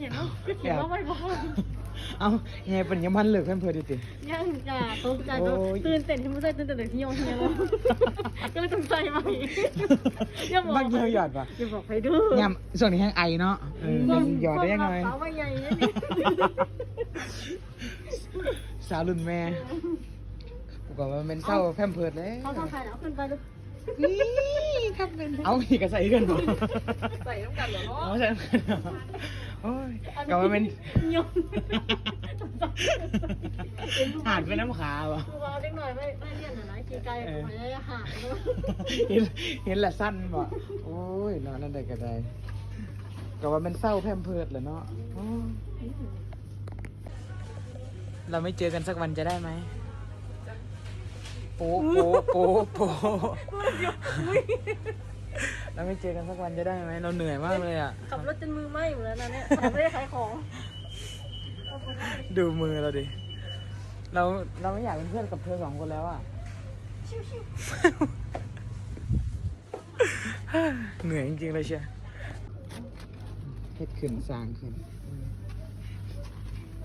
อย่างนั้นคิดว่าไม่พอเอาไงเป็นยังมันเลิกเพื่อนเพื่อนดิติยังจ้ะตกใจก็โอ้ยตื่นเต้นที่ไม่ใช่ตื่นเต้นแต่ที่ยองเฮียแล้วก็เลยต้องใจใหม่อย่าบอกบักเยียวหยอดปะอย่าบอกใครดูยามส่วนนี้แห้งไอเนาะเออยังหยอดได้ยังไงสาวว่าใหญ่เนี่ยสาวรุ่นแม่กูก็ว่าเป็นเศร้าแพมเพิร์ดเลยเขาทำใครแล้วขึ้นไปลูก นี่ทำเป็นเอาอีกก็ใส่กันบ่ใส่ต้องกันเหรออ๋อใส่กันเหรอโอ้ยก็ว่าเป็นยองหาดเป็นน้ำขาวะกูว่าเล็กหน่อยไม่ไม่เลี่ยนหน่อยนะกีไกลหอยหาดเห็นเห็นแหละสั้นบ่โอ้ยนอนนั่นได้ก็ได้ก็ว่าเป็นเศร้าแพมเพิร์ดแหละเนาะโอ้ยเราไม่เจอกันสักวันจะได้ไหมโป๊โป๊โป๊โป๊เราไม่เจอกันสักวันจะได้ไหมเราเหนื่อยมากเลยอะขับรถจนมือไหม้อยู่แล้วนะเนี่ยไม่ได้ขายของดูมือเราดิเราเราไม่อยากเป็นเพื่อนกับเธอสองคนแล้วอะเหนื่อยจริงๆเลยเชียเฮ็ดขึ้นสร้างขึ้น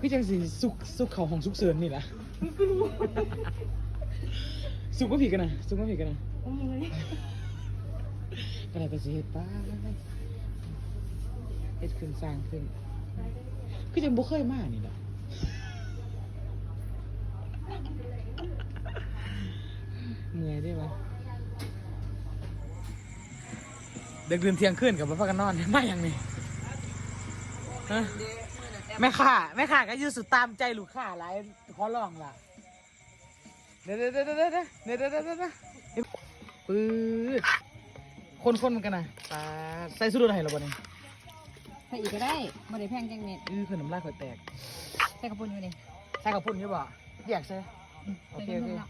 พี่จังสีสุกสุกเขาของสุกเสริญนี่แหละ สุกก็ผิดกันนะสุกก็ผิดกันนะก็ได้แต่สิเฮ็ดไป้าเฮ็ดขึ้นสร้างขึ้นคือจังบ่เคยมานี่แหละเหนื่อยได้ปะเด็กดื่นเที่ยงคืนกับพ่อกันนอนไม่ยังนี่ฮะแม่ข่าแม่ข่าก็อยู่สุดตามใจลูกค้าหลายขอร้องล่ะ เดี๋ยวเดี๋ยวเดี๋ยวเดี๋ยวเดี๋ยวเดี๋ยวเดี๋ยวเดี๋ยวเดี๋ยวปื๊ดคนคนๆเหมือนกันนะตาใส่สุดอะไรหรอบ่เนี่ยใส่อีกก็ได้บ่ได้แพงจังเม็ดอือคือน้ำลายข่อยแตกใส่กระปุนอยู่นี่ใส่กับพุ่นใช่ป่ะอยากใส่โอเคโอเคใส่กระปุนแล้ว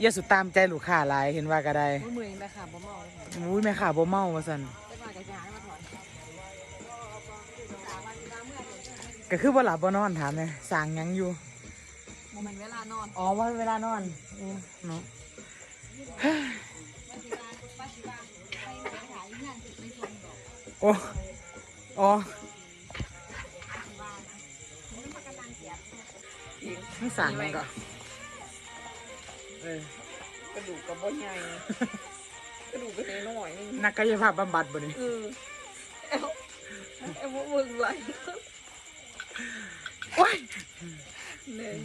อย่าสุดตามใจลูกค้าหลายเห็นว่าก็ได้มือมืองได้ค่ะบ่เมาเลยอุ้ยแม่ข่าบ่เมาว่าซั่นก็คือบ่หลับบ่นอนถามเลยสั่งยังอยู่ โมเมนต์เวลานอนอ๋อว่าเวลานอนเนาะโอ้โอ้ไม่สั่งมันก็เออกระดูกกับบ่ใหญ่กระดูกก็น้อยๆนึงนักกายภาพบำบัดบ่นี่เออเอ้าเอ้ามึงไหลโอ้ยหนึ่ง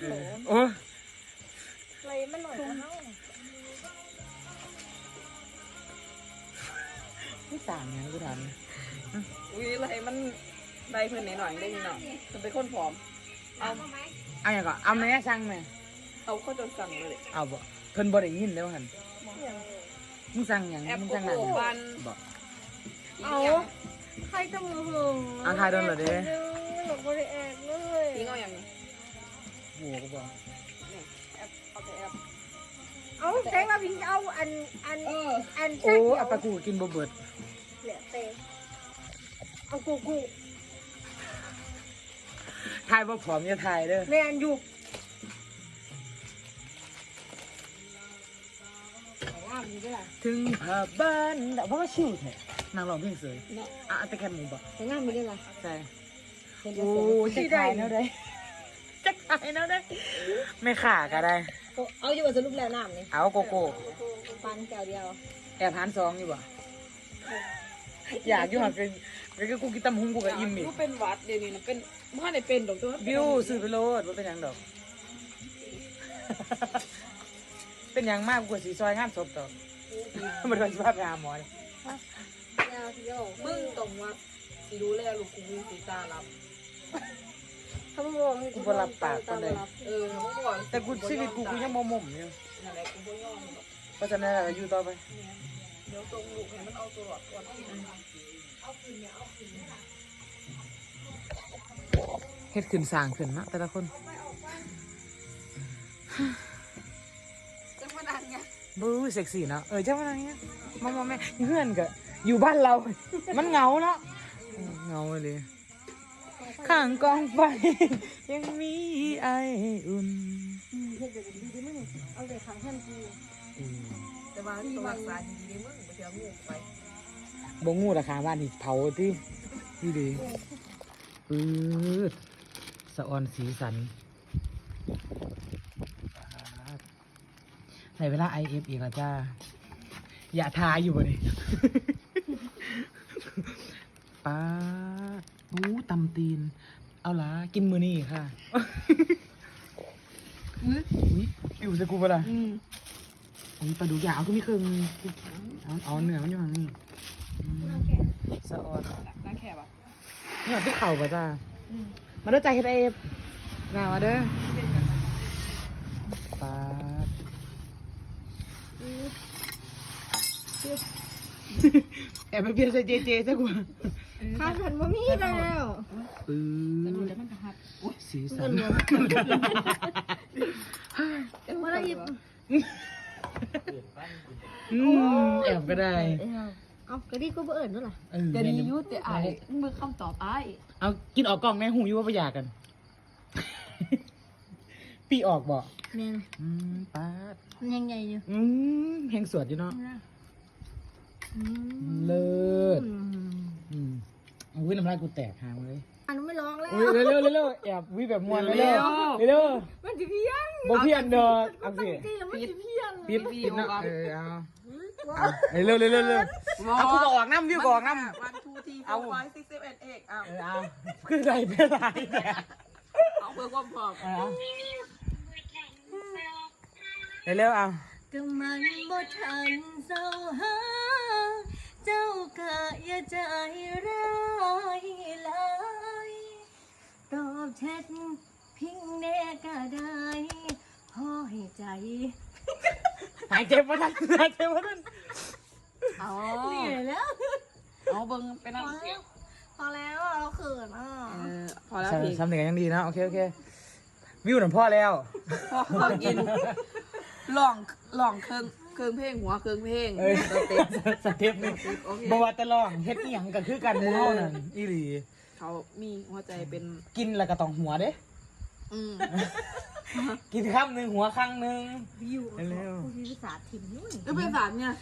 เออโอ้ยอะไรมันหน่อยนะไม่สั่งหยังกูถามอุ้ยไหลมันได้เพิ่นหน่อยๆได้นี่เนาะมันเป็นคนผอม เอาเอาหยังก็เอาแม่สั่งแม่เอาเข้าจนสั่งเลยเอาบ่เพิ่นบ่ได้ยินแล้วหั่นมึงสั่งหยังแอปมึงโกสั่งหยังโก้วันบ่เอาใครจะมือหึงเอาใครโดนเหรอเด้หลบริแอกเลยทิ้งเอาอย่างนี้ หัวกูบ่แอปเอาแต่แอปเอาแจ้งว่าพิงจะเอาอันอันเอออันโอ้เอาปลากูกินบ่เบิดเหลือเตเอากูกูทายบ่ผอมอย่าทายเด้อเรียนอยู่ว่ามีด้วยล่ะถึงพาบ้านเพราะว่าชิวแท้นางร้องเพลงสวยเนาะอะแต่แค่หมูบ่แต่งานมีด้วยล่ะใช่เป็นโอ้จะขายแนวได้ จะขายแนวได้ ไม่ขาก็ได้ เอาอยู่ว่าสรุปแล้วน้ำนี่เอาโกโก้ปันแก้วเดียวแอบหานซองอยู่บ่อยากอยู่หักเป็นก็กูกินตำหุงกูก็อิ่มอีกกูเป็นหวัดเดี๋ยวนี้นะเป็นบ้านไหนเป็นดอกตัวบิวซื้อไปโลดว่าเป็นหยังดอก เป็นหยังมากกว่าสีซอยงานศพดอกมันโดนสภาพไปหาหมอเลยยาวเที่ยวมึงตรงว่าสิดูแลลูกกูมีสีตาลับ เขาบอกกูบ่รับปากก็เลยเออเขาบอกแต่กูชีวิตกูกูยังมอมมอยู่นั่นแหละกูบ่ยอมหรอกเพราะฉะนั้นเราอยู่ต่อไปเดี๋ยวตรงลูกให้มันเอาตัวรอดก่อนที่มันเฮ็ดขึ้นสร้างขึ้นนะแต่ละคนจะมาดังไงบู๊เซ็กซี่เนาะเออเจ้าอะไรเงี้ยมามาแม่เพื่อนก็อยู่บ้านเรา มันเหงาเนาะเออเหงาเลย ข้างกองไฟยังมีไออุ่นเฮ็ดเลยวดีดีมั้งเอาแต่ขังแค่กูแต่ว่าตัวรักษาดีๆมึงไปเที่ยงูไปบ่งูราคาบ้านที่เผาที่นี่ดีปืดสะออนสีสันในเวลาไอเอฟอีกแล้วจ้าอย่าทายอยู่บ่นี่ป้า อู้ตำตีน เอาละกินมือนี่ค่ะอุ้ยอยู่สกูปะล่ะอืมอุ้ยปลาดุกอยากเอาก็มีเครื่องเอาเอาเนื้อมันอยู่ข้างนี้อืมสะออนน่าแคบอะเนี่ยที่เข่าป่ะจ้ามาเด้อจ่ายเฮ็ดเอฟงามาเด้อป้าดแอบไปเปลี่ยนใส่เจเจซะกู ข้าวผัดบะหมี่ได้แล้วปื้แต่ดูอแล้วมันกระหัดสีสันมาละอีกอืมแอบก็ได้ เอากระดิ่งก็บ่เอิญด้วยล่ะเออเดี๋ยวนี้ยุติไอ้มือคำตอบไอ้เอากินออกกล่องแม่หูยู่ว่าประหยากันปีออกบ่แม่นอืมป้าดมันยังไงอยู่อืมเพลงสวดอยู่เนาะเลิศอืม อืมอุ้ยน้ำลายกูแตกหางเลยอันนั้นไม่ร้องแล้วอุ้ยเร็วๆเร็วๆแอบวิแบบมวนเร็วๆเร็วมันจะเพี้ยนๆบ่เพี้ยนเด้อเอาสิจริงแล้วมันจะเพี้ยนปิดปิดเนาะเออเอาเอาเร็วๆเร็วๆเร็วๆเอากูก็ออกน้ำวิวก็ออกน้ำวันทูทีโฟเอาร์ไฟซิกเซเอ็ดเอ็กเอาเออเอาคือไรเป็นไรเนี่ยเอาเพื่อความพร้อมเอาเร็วๆเอาก็มันบ่ทันเจ้าหาเจ้าก็อย่าใจร้า ตอบแชทพิงแน่ก็ได้พอให้ใจ หายเจ็บมาทันหายเจ็บมาทันเอาเหนื่อยแล้ว เอาเบิ้งเป็นอะไรพอแล้วอะเราเขินอะเออพอแล้วสำพี่สำเนียงยังดีนะ โอเค โอเค วิวหน่อยพ่อแล้ว พอพอกินลองลองเครื่องเครื่องเพลงหัวเครื่องเพลงเอ้ยสเต็ปสเต็ปนี่โอเค บว่าแตลองเฮ็ดอีหยังก็คือกันหมู่เฮานั่นอีหลี เขามีหัวใจเป็น กินแล้วก็ต้องหัวเด้ อืมกินข้ามหนึ่งหัวข้างหนึ่งอยู่เร็ว ผู้พิพากษาถิ่นนู่น แล้วเป็นสารเนี่ย